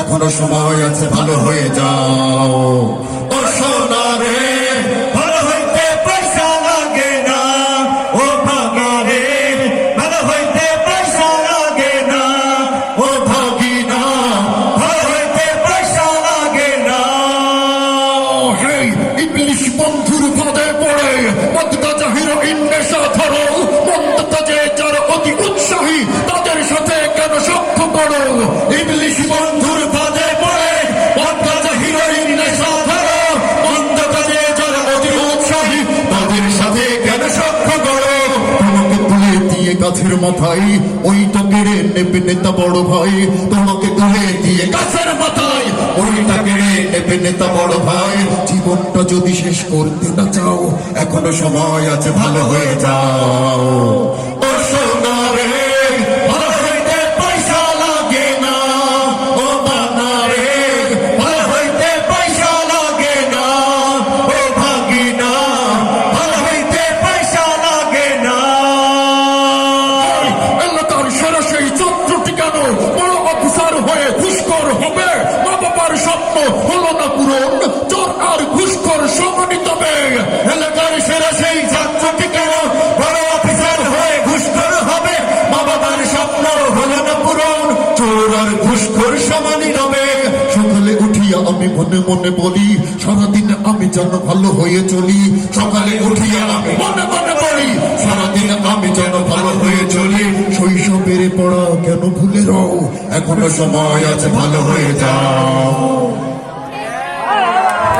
এখনও সময় আছে, ভালো হয়ে যাও। ও ভালো হইতে পয়সা লাগে না। ও ভালো হইতে পয়সা লাগে না। ও ভাগিনা, ভালো হইতে পয়সা লাগে না। ইংলিশ পদে পড়ে সাথে কেন করো? গাছের মাথায়, ওই তো কেড়ে নেবে নেতা বড় ভাই। তোমাকে কাহে দিয়ে গাছের মাথায়, ওইটা কেড়ে নেবে নেতা বড় ভাই। জীবনটা যদি শেষ করতে না চাও, এখনও সময় আছে, ভালো হয়ে যাও। চোর ঘুষখোর সমানই নামে। সকালে উঠিয়া আমি মনে মনে বলি, সারাদিন আমি যেন ভালো হয়ে চলি। সকালে উঠিয়া আমি মনে মনে বলি, সারাদিন আমি যেন ভালো হয়ে চলি। শৈশবের পড়া কেন ভুলে রও? এখনও সময় আছে, ভালো হয়ে যাও।